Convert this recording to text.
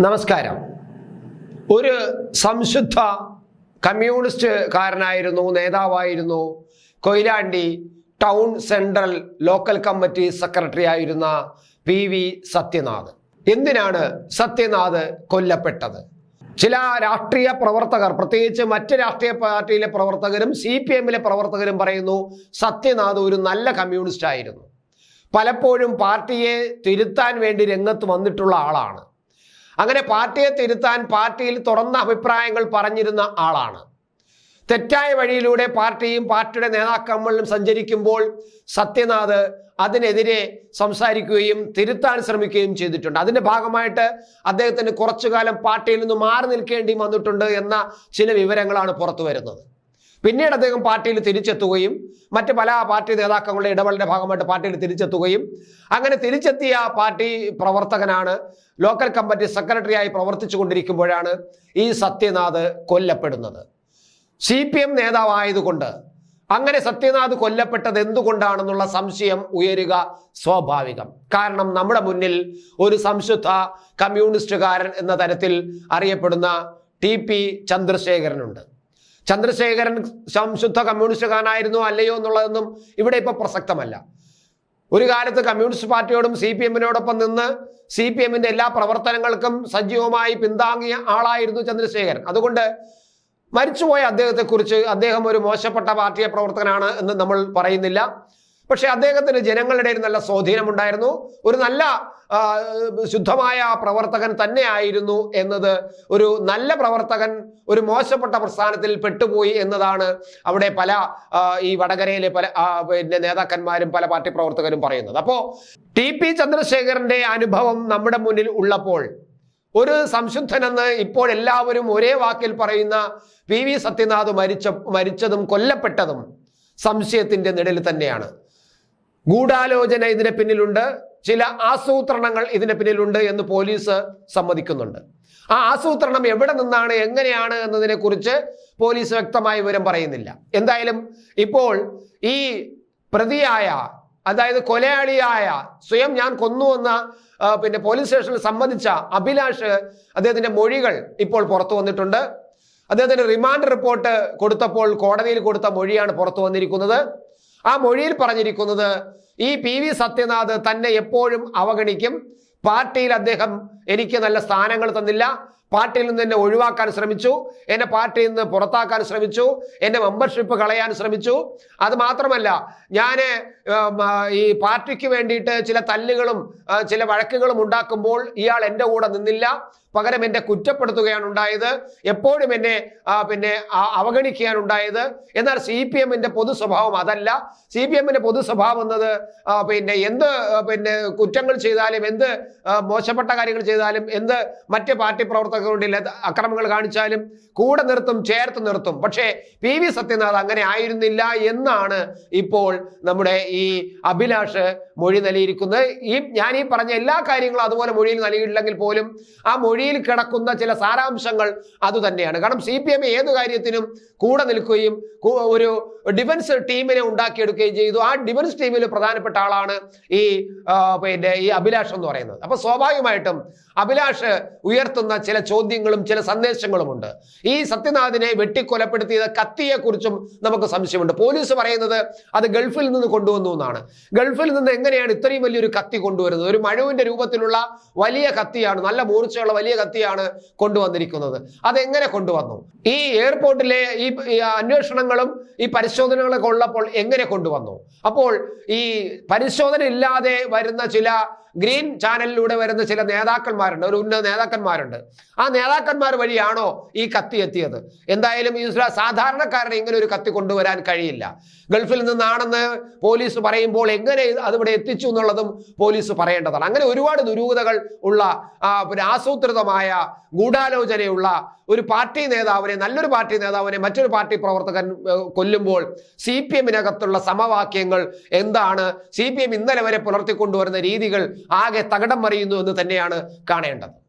നമസ്കാരം. ഒരു സംശുദ്ധ കമ്മ്യൂണിസ്റ്റുകാരനായിരുന്നു നേതാവായിരുന്നു Koyilandy town central local committee secretary ആയിരുന്ന പി വി സത്യനാഥ്. എന്തിനാണ് സത്യനാഥ് കൊല്ലപ്പെട്ടത്? ചില രാഷ്ട്രീയ പ്രവർത്തകർ പ്രത്യേകിച്ച് മറ്റ് രാഷ്ട്രീയ പാർട്ടിയിലെ പ്രവർത്തകരും സി പി എമ്മിലെ പ്രവർത്തകരും പറയുന്നു സത്യനാഥ് ഒരു നല്ല കമ്മ്യൂണിസ്റ്റ് ആയിരുന്നു. പലപ്പോഴും പാർട്ടിയെ തിരുത്താൻ വേണ്ടി രംഗത്ത് വന്നിട്ടുള്ള ആളാണ്. അങ്ങനെ പാർട്ടിയെ തിരുത്താൻ പാർട്ടിയിൽ തുറന്ന അഭിപ്രായങ്ങൾ പറഞ്ഞിരുന്ന ആളാണ്. തെറ്റായ വഴിയിലൂടെ പാർട്ടിയും പാർട്ടിയുടെ നേതാക്കന്മാരും സഞ്ചരിക്കുമ്പോൾ സത്യനാഥ് അതിനെതിരെ സംസാരിക്കുകയും തിരുത്താൻ ശ്രമിക്കുകയും ചെയ്തിട്ടുണ്ട്. അതിന്റെ ഭാഗമായിട്ട് അദ്ദേഹത്തിന് കുറച്ചു കാലം പാർട്ടിയിൽ നിന്ന് മാറി നിൽക്കേണ്ടി വന്നിട്ടുണ്ട് എന്ന ചില വിവരങ്ങളാണ് പുറത്തു വരുന്നത് പിന്നീട് അദ്ദേഹം പാർട്ടിയിൽ തിരിച്ചെത്തുകയും മറ്റ് പല പാർട്ടി നേതാക്കളുടെ ഇടപെടലിന്റെ ഭാഗമായിട്ട് പാർട്ടിയിൽ തിരിച്ചെത്തുകയും അങ്ങനെ തിരിച്ചെത്തിയ പാർട്ടി പ്രവർത്തകനാണ് ലോക്കൽ കമ്മിറ്റി സെക്രട്ടറിയായി പ്രവർത്തിച്ചു കൊണ്ടിരിക്കുമ്പോഴാണ് ഈ സത്യനാഥ് കൊല്ലപ്പെടുന്നത്. സി പി എം നേതാവായതുകൊണ്ട് അങ്ങനെ സത്യനാഥ് കൊല്ലപ്പെട്ടത് എന്തുകൊണ്ടാണെന്നുള്ള സംശയം ഉയരുക സ്വാഭാവികം. കാരണം നമ്മുടെ മുന്നിൽ ഒരു സംശുദ്ധ കമ്മ്യൂണിസ്റ്റുകാരൻ എന്ന തരത്തിൽ അറിയപ്പെടുന്ന ടി പി ചന്ദ്രശേഖരനുണ്ട്. ചന്ദ്രശേഖരൻ സംശുദ്ധ കമ്മ്യൂണിസ്റ്റുകാരനായിരുന്നു അല്ലയോ എന്നുള്ളതൊന്നും ഇവിടെ ഇപ്പോൾ പ്രസക്തമല്ല. ഒരു കാലത്ത് കമ്മ്യൂണിസ്റ്റ് പാർട്ടിയോടും സി പി എമ്മിനോടൊപ്പം നിന്ന് സി പി എമ്മിന്റെ എല്ലാ പ്രവർത്തനങ്ങൾക്കും സജീവമായി പിന്താങ്ങിയ ആളായിരുന്നു ചന്ദ്രശേഖരൻ. അതുകൊണ്ട് മരിച്ചുപോയ അദ്ദേഹത്തെക്കുറിച്ച് അദ്ദേഹം ഒരു മോശപ്പെട്ട പാർട്ടിയെ പ്രവർത്തകനാണ് എന്ന് നമ്മൾ പറയുന്നില്ല. പക്ഷെ അദ്ദേഹത്തിന് ജനങ്ങളുടെ നല്ല സ്വാധീനമുണ്ടായിരുന്നു. ഒരു നല്ല ശുദ്ധമായ പ്രവർത്തകൻ തന്നെയായിരുന്നു എന്നത്. ഒരു നല്ല പ്രവർത്തകൻ ഒരു മോശപ്പെട്ട പ്രസ്ഥാനത്തിൽ പെട്ടുപോയി എന്നതാണ് അവിടെ പല ഈ വടകരയിലെ പല പിന്നെ നേതാക്കന്മാരും പല പാർട്ടി പ്രവർത്തകരും പറയുന്നത്. അപ്പോൾ ടി പി ചന്ദ്രശേഖരന്റെ അനുഭവം നമ്മുടെ മുന്നിൽ ഉള്ളപ്പോൾ ഒരു സംശുദ്ധനെന്ന് ഇപ്പോൾ എല്ലാവരും ഒരേ വാക്കിൽ പറയുന്ന പി വി സത്യനാഥ് മരിച്ച മരിച്ചതും കൊല്ലപ്പെട്ടതും സംശയത്തിന്റെ നിഴലിൽ തന്നെയാണ്. ഗൂഢാലോചന ഇതിന് പിന്നിലുണ്ട്. ചില ആസൂത്രണങ്ങൾ ഇതിന് പിന്നിലുണ്ട് എന്ന് പോലീസ് സമ്മതിക്കുന്നുണ്ട്. ആ ആസൂത്രണം എവിടെ നിന്നാണ് എങ്ങനെയാണ് എന്നതിനെ കുറിച്ച് പോലീസ് വ്യക്തമായ വിവരം പറയുന്നില്ല. എന്തായാലും ഇപ്പോൾ ഈ പ്രതിയായ അതായത് കൊലയാളിയായ സ്വയം ഞാൻ കൊന്നുവെന്ന പിന്നെ പോലീസ് സ്റ്റേഷനിൽ സംബന്ധിച്ച അഭിലാഷ് അദ്ദേഹത്തിന്റെ മൊഴികൾ ഇപ്പോൾ പുറത്തു വന്നിട്ടുണ്ട്. അദ്ദേഹത്തിന്റെ റിമാൻഡ് റിപ്പോർട്ട് കൊടുത്തപ്പോൾ കോടതിയിൽ കൊടുത്ത മൊഴിയാണ് പുറത്തു വന്നിരിക്കുന്നത്. ആ മൊഴിയിൽ പറഞ്ഞിരിക്കുന്നത് ഈ പി വി സത്യനാഥ് തന്നെ എപ്പോഴും അവഗണിക്കും. പാർട്ടിയിൽ അദ്ദേഹം എനിക്ക് നല്ല സ്ഥാനങ്ങൾ തന്നില്ല. പാർട്ടിയിൽ നിന്ന് എന്നെ ഒഴിവാക്കാൻ ശ്രമിച്ചു. എന്നെ പാർട്ടിയിൽ നിന്ന് പുറത്താക്കാൻ ശ്രമിച്ചു. എന്റെ മെമ്പർഷിപ്പ് കളയാൻ ശ്രമിച്ചു. അത് മാത്രമല്ല ഞാൻ ഈ പാർട്ടിക്ക് വേണ്ടിയിട്ട് ചില തല്ലുകളും ചില വഴക്കുകളും ഉണ്ടാക്കുമ്പോൾ ഇയാൾ എന്റെ കൂടെ നിന്നില്ല. പകരം എന്നെ കുറ്റപ്പെടുത്തുകയാണ് ഉണ്ടായത്. എപ്പോഴും എന്നെ പിന്നെ അവഗണിക്കുകയാണ് ഉണ്ടായത്. എന്നാൽ സി പി എമ്മിന്റെ പൊതു സ്വഭാവം അതല്ല. സി പി എമ്മിന്റെ പൊതു സ്വഭാവം എന്നത് പിന്നെ എന്ത് പിന്നെ കുറ്റങ്ങൾ ചെയ്താലും എന്ത് മോശപ്പെട്ട കാര്യങ്ങൾ ചെയ്താലും എന്ത് മറ്റ് പാർട്ടി പ്രവർത്തകരുടെ അക്രമങ്ങൾ കാണിച്ചാലും കൂടെ നിർത്തും ചേർത്ത് നിർത്തും. പക്ഷേ പി വി സത്യനാഥ് അങ്ങനെ ആയിരുന്നില്ല എന്നാണ് ഇപ്പോൾ നമ്മുടെ ഈ അഭിലാഷ് മൊഴി നൽകിയിരിക്കുന്നത്. ഈ ഞാൻ ഈ പറഞ്ഞ എല്ലാ കാര്യങ്ങളും അതുപോലെ മൊഴിയിൽ നൽകിയിട്ടില്ലെങ്കിൽ പോലും ആ മൊഴിയിൽ കിടക്കുന്ന ചില സാരാംശങ്ങൾ അതുതന്നെയാണ് കാരണം സി പി എം ഏത് കാര്യത്തിനും കൂടെ നിൽക്കുകയും ഒരു ഡിഫൻസ് ടീമിനെ ഉണ്ടാക്കിയെടുക്കുകയും ചെയ്തു. ആ ഡിഫൻസ് ടീമിൽ പ്രധാനപ്പെട്ട ആളാണ് ഈ പിന്നെ ഈ അഭിലാഷ് എന്ന് പറയുന്നത്. അപ്പൊ സ്വാഭാവികമായിട്ടും അഭിലാഷ് ഉയർത്തുന്ന ചില ചോദ്യങ്ങളും ചില സന്ദേശങ്ങളുമുണ്ട്. ഈ സത്യനാഥിനെ വെട്ടിക്കൊലപ്പെടുത്തിയത് കത്തിയെക്കുറിച്ചും നമുക്ക് സംശയമുണ്ട്. പോലീസ് പറയുന്നത് അത് ഗൾഫിൽ നിന്ന് കൊണ്ടുവന്നു എന്നാണ്. ഗൾഫിൽ നിന്ന് എങ്ങനെയാണ് ഇത്രയും വലിയൊരു കത്തി കൊണ്ടുവരുന്നത്? ഒരു മഴവിന്റെ രൂപത്തിലുള്ള വലിയ കത്തിയാണ് നല്ല മൂർച്ചയുള്ള വലിയ കത്തിയാണ് കൊണ്ടുവന്നിരിക്കുന്നത്. അതെങ്ങനെ കൊണ്ടുവന്നു? ഈ എയർപോർട്ടിലെ ഈ അന്വേഷണങ്ങളും ഈ പരിശോധനകളൊക്കെ ഉള്ളപ്പോൾ എങ്ങനെ കൊണ്ടുവന്നു? അപ്പോൾ ഈ പരിശോധന ഇല്ലാതെ വരുന്ന ചില ഗ്രീൻ ചാനലിലൂടെ വരുന്ന ചില നേതാക്കന്മാരുണ്ട്. ഒരു ഉന്നത നേതാക്കന്മാരുണ്ട്. ആ നേതാക്കന്മാർ വഴിയാണോ ഈ കത്തി എത്തിയത്? എന്തായാലും ഈ സാധാരണക്കാരനെ ഇങ്ങനെ ഒരു കത്തി കൊണ്ടുവരാൻ കഴിയില്ല. ഗൾഫിൽ നിന്നാണെന്ന് പോലീസ് പറയുമ്പോൾ എങ്ങനെ അതിവിടെ എത്തിച്ചു എന്നുള്ളതും പോലീസ് പറയേണ്ടതാണ്. അങ്ങനെ ഒരുപാട് ദുരൂഹതകൾ ഉള്ള പിന്നെ ആസൂത്രിതമായ ഗൂഢാലോചനയുള്ള ഒരു പാർട്ടി നേതാവിനെ നല്ലൊരു പാർട്ടി നേതാവിനെ മറ്റൊരു പാർട്ടി പ്രവർത്തകൻ കൊല്ലുമ്പോൾ സി പി എമ്മിനകത്തുള്ള സമവാക്യങ്ങൾ എന്താണ്? സി പി എം ഇന്നലെ വരെ പുലർത്തിക്കൊണ്ടുവരുന്ന രീതികൾ ആകെ തകിടം മറിയുന്നു എന്ന് തന്നെയാണ് കാണേണ്ടത്.